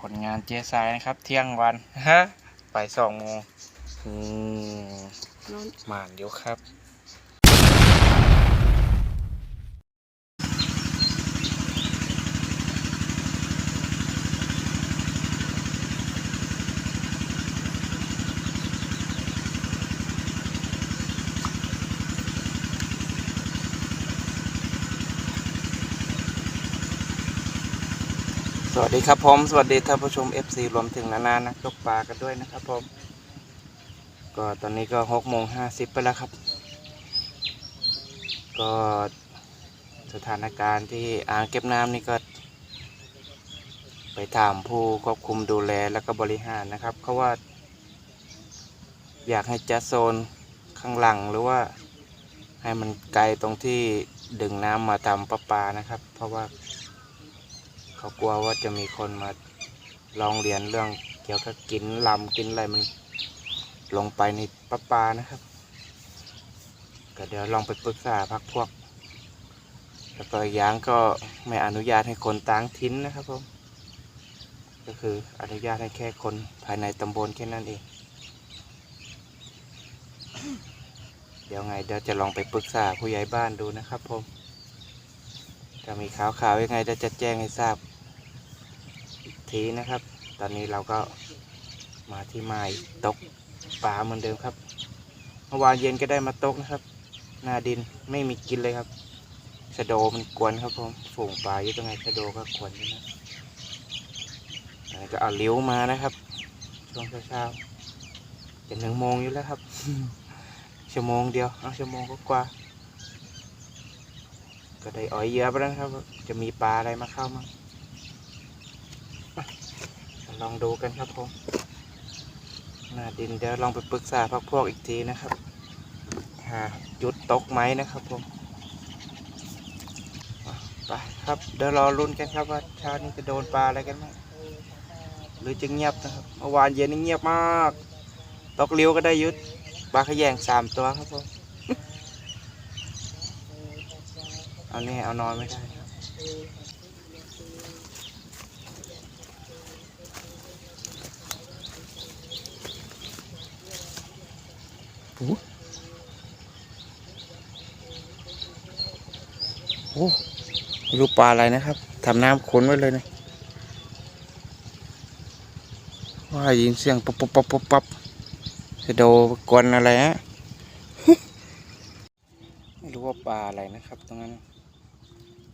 ผลงานเจสายนะครับ เที่ยงวันฮะไปสองโมงอืมนอนหมานเดี๋ยวครับ สวัสดีครับผม สวัสดีท่านผู้ชม FC รวมถึงนานานักตกปลากันด้วยนะครับผม ก็ตอนนี้ก็หกโมงห้าสิบไปแล้วครับ ก็สถานการณ์ที่อ่างเก็บน้ำนี่ก็ ไปถามผู้ควบคุมดูแลแล้วก็บริหารนะครับเขาว่า อยากให้จัดโซนข้างหลังหรือว่าให้มันไกลตรงที่ดึงน้ำมาทำประปานะครับ เพราะว่า เขากลัวว่าจะมีคนมาลองเรียนเรื่องเกี่ยวกับกินลำกินอะไรมันลงไปในประปานะครับ ก็เดี๋ยวลองไปปรึกษาพักพวก แล้วก็อีกอย่างก็ไม่อนุญาตให้คนต่างทิ้นนะครับผม ก็คืออนุญาตให้แค่คนภายในตำบลแค่นั้นเอง เดี๋ยวไงเดี๋ยวจะลองไปปรึกษาผู้ใหญ่บ้านดูนะครับผม ถ้ามีขาวขาวๆยังไงเดี๋ยวจะแจ้งให้ทราบอีกทีนะครับ ตอนนี้เราก็มาที่ไม้ตกปลาเหมือนเดิมครับเมื่อวานเย็นก็ได้มาตกนะครับ หน้าดินไม่มีกินเลยครับชะโดมันกวนครับผมฝูงปลาอยู่ตรงไหนชะโดก็กวนอยู่นะก็เอาเลี้ยวมานะครับช่วงเช้าๆจะหนึ่งโมงอยู่แล้วครับชั่วโมงเดียวเอาชั่วโมงก็กว่า ก็ได้อ่อยเยอะไปแล้วครับ จะมีปลาอะไรมาเข้ามั้งลองดูกันครับผมหน้าดินเดี๋ยวลองไปปรึกษาพักพวกอีกทีนะครับ หาจุดตกไหมนะครับผมไปครับเดี๋ยวรอลุ้นกันครับว่าเช้านี้จะโดนปลาอะไรกันไหมหรือจะเงียบนะครับเมื่อวานเย็นนี่เงียบมาก ตกเลี้ยวก็ได้ยุดปลาขยงสามตัวครับผม เอาแน่เอานอนไม่ได้ครับโอ้โหไม่รู้ปลาอะไรนะครับทำน้ำค้นไว้เลยนะว่ายินเสียงปั๊บปั๊บปั๊บปั๊บปั๊บจะโดกวนอะไรฮะไม่รู้ว่าปลาอะไรนะครับตรงนั้น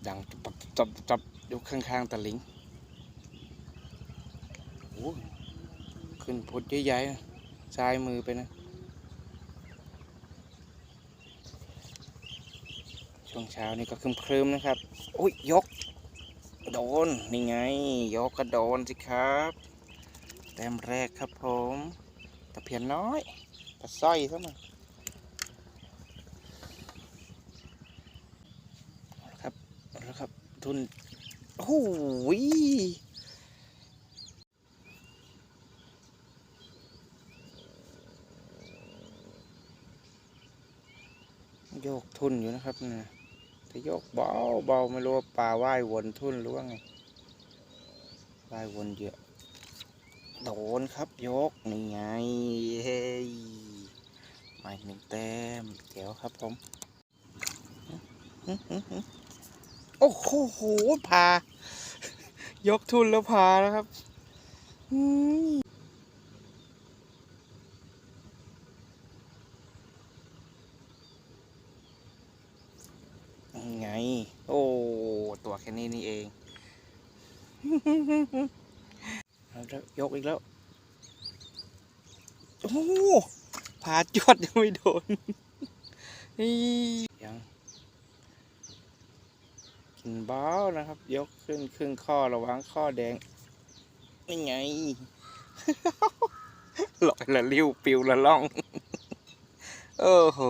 ดังจับจับจับอยู่ข้างๆตะลิงโอ้ขึ้นพุดใหญ่ๆนะซ้ายมือไปนะช่วงเช้านี่ก็ครึมๆนะครับอุ้ยยก โดน นี่ไง ยกก็โดนสิครับ แต้มแรกครับผม ตะเพียนน้อยตะสร้อยซะหน่อย ครับแล้วครับ ทุนโอ้โหโยกทุนอยู่นะครับนะแต่โยกเบาเบาไม่รู้ว่าปลาว่ายวนทุนหรือว่าไงว่ายวนเยอะโดนครับยกนี่ไงเฮ้ยมาอีกหนึ่งแต้มแก้วครับผม โอ้โหพายกทุนแล้วพาแล้วครับไง โอ้ ตัวแค่นี้นี่เอง ยกอีกแล้ว โอ้พาจวดยังไม่โดน นี่ยัง กิน เบ้านะครับ ยกขึ้นครึ่งข้อระวังข้อแดงนี่ไงลอยละลิ้วปิวละล่อง โอ้โห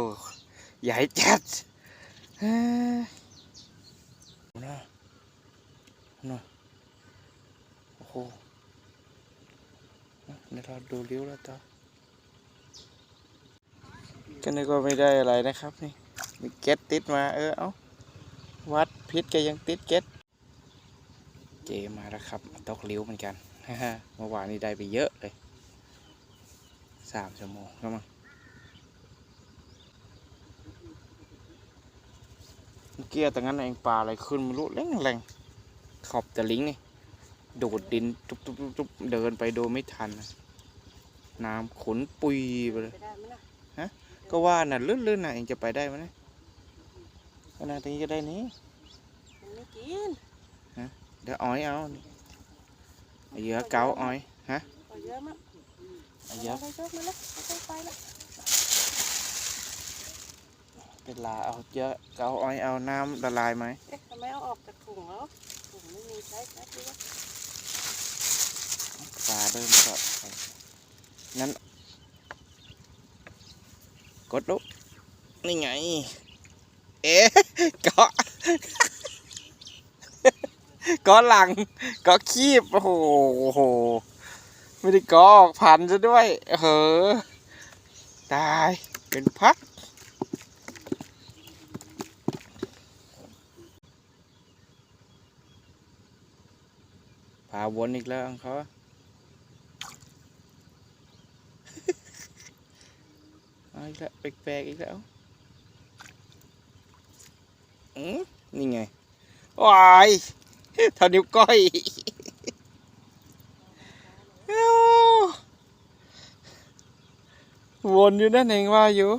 ใหญ่จัดนะนะโอ้โหเดี๋ยวเราดูลิ้วแล้วต่อก็นึกว่าไม่ได้อะไรนะครับนี่มีเก็ตติดมาเออเอาวัด พิษก็ยังติดเก็ตเจมาแล้วครับตกลิ้วเหมือนกันเมื่อวานนี้ได้ไปเยอะเลยสามชั่วโมงแล้วมั้งเมื่อกี้แต่งั้นเองปลาอะไรขึ้นไม่รู้แรงแรงขอบตะลิงนี่โดดดินจุบจุบจุบจุบเดินไปโดยไม่ทัน น้ำขนปุยไปเลยไปได้ไหมล่ะก็ว่าน่ะลื่นๆน่ะเองจะไปได้ไหมนี่ยขนาดนี้ก็ได้นี้ กินเดี๋ยวอ้อยเอานี่เอาเหยื่อเกาอ้อยฮะเอาเยอะมากเอาเหยื่อไปเยอะมาแล้วไม่ต้องไปละเป็นลาเอาเหยื่อเกาอ้อยเอาน้ำละลายไหมเอ๊ะทำไมเอาออกจากถุงแล้วถุงไม่มีใช้ใช้ดีวะปลาเริ่มก็นั้นกดลุกนี่ไง เอ๊ะเกาะเกาะหลังกาะคีบ โอ้โหโอ้โห ไม่ได้กาะออกพันซะด้วยเฮ้อตาย เป็นพัก พาวนอีกแล้วอังเขาอาอีกแล้วแปลกๆอีกแล้วอืมนี่ไงวาย เท่านิ้วก้อยเอ้าวนอยู่นั่นเองว่าอยู่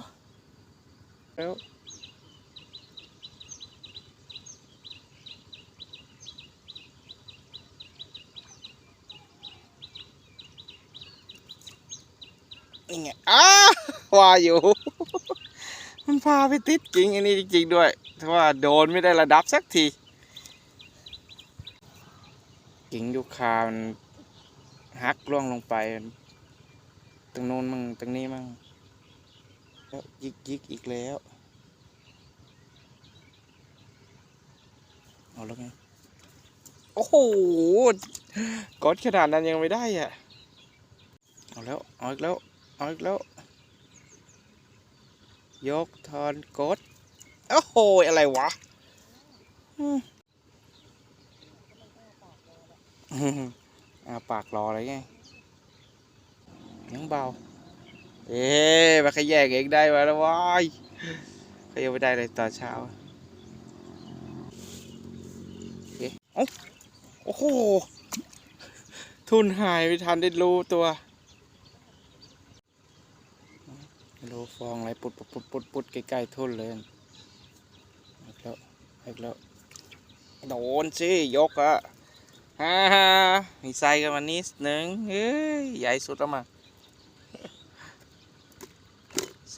แล้วนี่ไงอ้าว่าอยู่ มันพาไปติดจริงอันนี้จริงๆด้วยแต่ว่าโดนไม่ได้ระดับสักที กิ่งยูคามันหักล่วงลงไปตรงโน้นมั่งตรงนี้มั่งแล้วยิกยิกอีกแล้วเอาแล้วไงโอ้โหกดขนาดนั้นยังไม่ได้อะเอาแล้วเอาอีกแล้วเอาอีกแล้ว ยกทอนกดโอ้โหอะไรวะ อาปากรออะไรไงยังเบา เอ๊ะมาขยแยกเองได้มาแล้ววายขยกไม่ได้เลยตอนเช้าเอ๊ะอ้าโอ้โห ทุนหายไม่ทันได้รู้ตัวโลฟองอะไรปุดปุดปุดปุดปุดใกล้ๆทุ่นเลยอีกแล้วอีกแล้ว โดนสิ ยกอะ ฮ่าฮ่ามีไส้กันมานิดหนึ่งเฮ้ย ใหญ่สุดแล้วมั้ง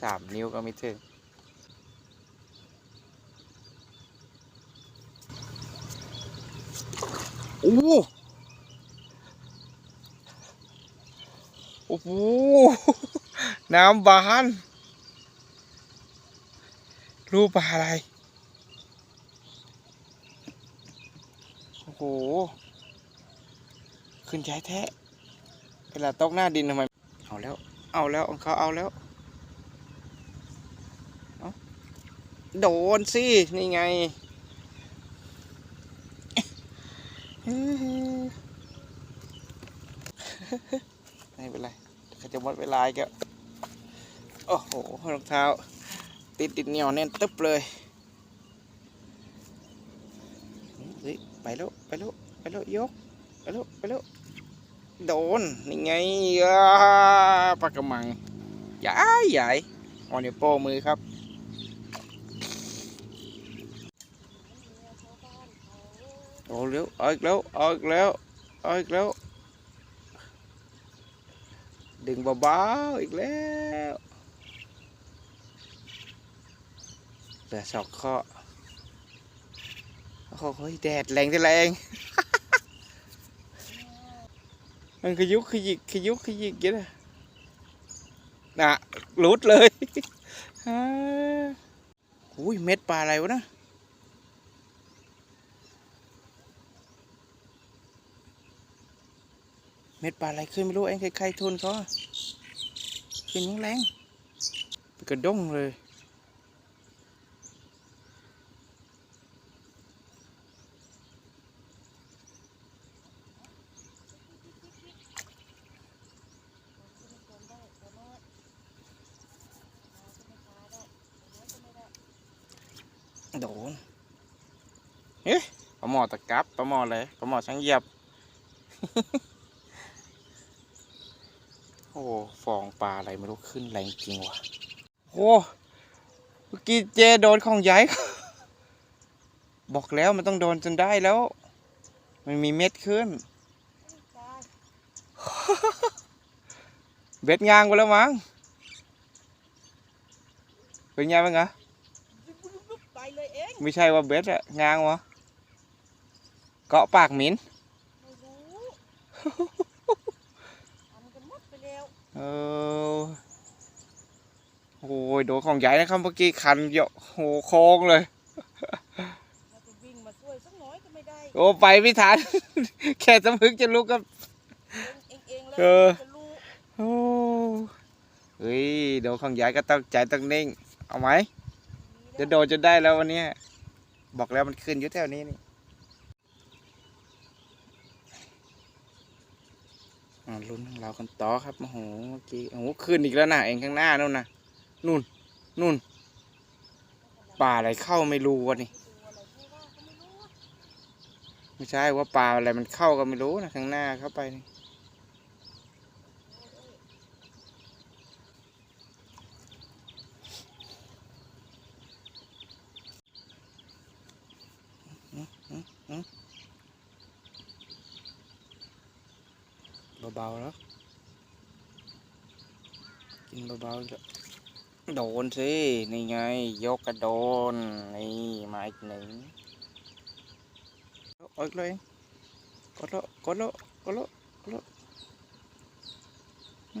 สามนิ้วก็ไม่ถึงโอ้โหโอ้โหน้ำบานรูปปลาอะไร โอ้โห ขึ้นใจแท้เวลาตกหน้าดินทำไม เอาแล้ว เอาแล้วของเขาเอาแล้ว โดนสิ นี่ไง ไม่เป็นไรเขาจะหมดเวลาอีกโอ้โห รองเท้า ติดติดเหนียวแน่นตึ๊บเลย เฮ้ย ไปแล้ว ไปแล้ว ไปแล้ว ยก ไปแล้ว ไปแล้ว โดนนี่ไงปลากระมังใหญ่ใหญ่ออนนิ้โป้มือครับโอ้เร็วเอาอีกแล้วเอาอีกแล้วเอาอีกแล้ว ดึงเบาๆอีกแล้วเหลือสองข้อโอ้โหเฮ้ยแดดแรงที่แรง มันขยุกขยิกขยุกขยิกยังนะน่ะหลุดเลยฮ่าอุ้ยเม็ดปลาอะไรวะนะเม็ดปลาอะไรขึ้นไม่รู้เองใครๆทุนเขาขึ้นยังแรงเป็นกระด้งเลย โดนเฮ้ยปลาหม อตะกับปลาหมออะไรปลาหมอช่างเหยียบ โอ้ฟองปลาอะไรไม่รู้ขึ้นแรงจริงว่ะโอ้เมื่อกี้เจโดนของใหญ่บอกแล้วมันต้องโดนจนได้แล้ว มันมีเม็ดขึ้นตายเบ็ดงางไปแล้วมั้งเป็นไงบ้างอะยุบๆๆไปเลยเองไม่ใช่ว่าเบ็ดอะงางวะ เกาะปากหมินไม่รู้ทำกันหมดไปแล้วเออโอ้ยโดนของใหญ่นะครับเมื่อกี้คันเยอะโหโค้งเลยแล้วก็วิ่งมาช่วยสักหน่อยก็ไม่ได้โอ้ไปไม่ทันแค่สำพึกจะลุกก็เองเองๆเลยเออจะรู้โอ้เฮ้ยโดนของใหญ่ก็ต้องใจต้องนิ่ง เอาไหมจะโดนจนได้แล้ววันเนี้ยบอกแล้วมันขึ้นอยู่แถวนี้นี่ อ่าลุ้นของเรากันต่อครับโอ้โหเมื่อกี้โอ้โหขึ้นอีกแล้วนะเองข้างหน้านู่นนะนู่นนู่นป่าอะไรเข้าไม่รู้วะนี่ไม่ว่าก็ไม่รู้อะไม่ใช่ว่าป่าอะไรมันเข้าก็ไม่รู้นะข้างหน้าเข้าไปนี่ เบาๆแล้วกินเบาๆอีกแล้วโดนสิ นี่ไง ยกกระโดน นี่มาอีกหนึ่งเอาอีกเลยกดแล้วกดแล้วกดแล้วกดแล้วหึ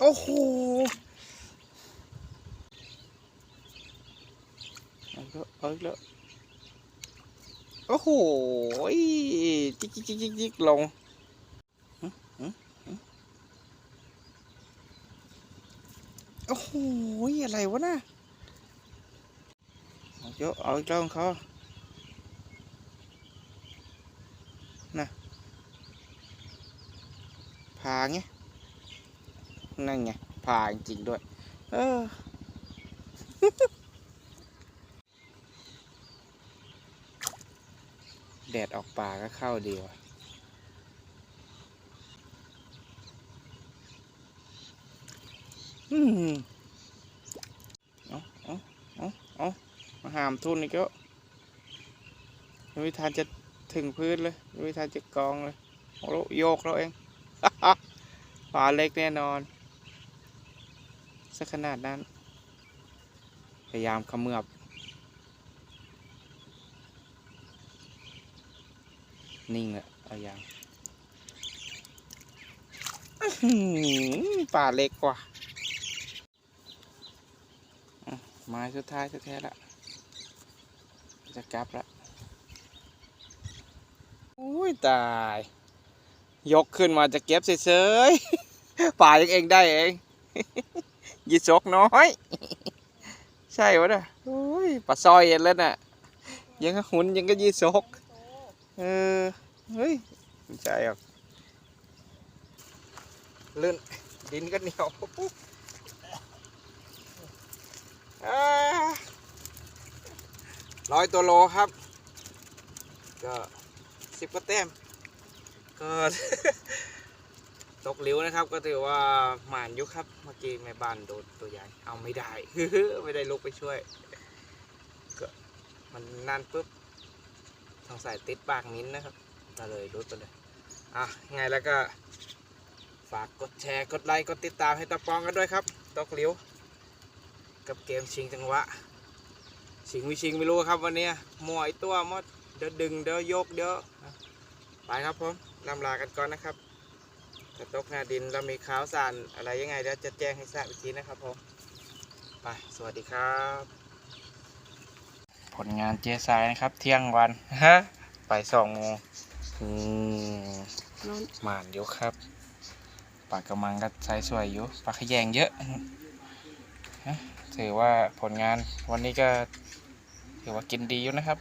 โอ้โหเอาอีกแล้วเอาอีกแล้ว โอ้โหจิกจิกจิกจิกลงโอ้โหอะไรวะน่ะเอาเยอะเอาอีกแล้วของเขาน่ะพาไงนั่นไงพาจริงด้วย เออ แดดออกป่าก็เข้าดีว่ะอืมเอาเอาเอาเอามาหามทุนอีกแล้วยังไม่ทันจะถึงพื้นเลยยังไม่ทันจะกองเลยโอ้โหโยกแล้วเองปลาเล็กแน่นอนสักขนาดนั้น พยายามขมือบ นิ่งเลยเอาอย่างปลาเล็กกว่าไม้สุดท้ายแท้ๆละจะกลับละอุ้ยตาย ยกขึ้นมาจะเก็บเฉยๆป่ายังเองได้เองยีสกน้อย ใช่วะน่ะโอ้ยปลาซอยเองแล้วน่ะยังหุ่นยังก็ยีสก เออ เฮ้ยไม่ใช่หรอกลื่นดินก็เหนียวอ่าร้อยตัวโลครับ ก็สิบก็แต้มก็ตกหลิวนะครับ ก็ถือว่าหมานยุครับ เมื่อกี้แม่บ้านโดนตัวใหญ่เอาไม่ได้ไม่ได้ลุกไปช่วย ก็มันนั่นปุ๊บ สงสัยติดปากมิ้นนะครับก็เลยรุดไปเลยอะไงแล้วก็ฝากกดแชร์กดไลค์กดติดตามให้ตะปองกันด้วยครับตอกหลิวกับเกมชิงจังหวะ ชิงวิชิงไม่รู้ครับวันนี้มวไอตัวมดเดี๋ยวดึงเดี๋ยวยกเดี๋ยวอะไปครับผมนำลากันก่อนนะครับถ้าตกหน้าดินเรามีขาวสารอะไรยังไงเดี๋ยวจะแจ้งให้ทราบอีกทีนะครับผมไปสวัสดีครับ ผลงานเจสายนะครับ เที่ยงวันฮะไปสองโมงอืมนอนหมานอยู่ครับปลากระมังก็ใช้สวยอยู่ปลาขยงเยอะฮะถือว่าผลงานวันนี้ก็ถือว่ากินดีอยู่นะครับ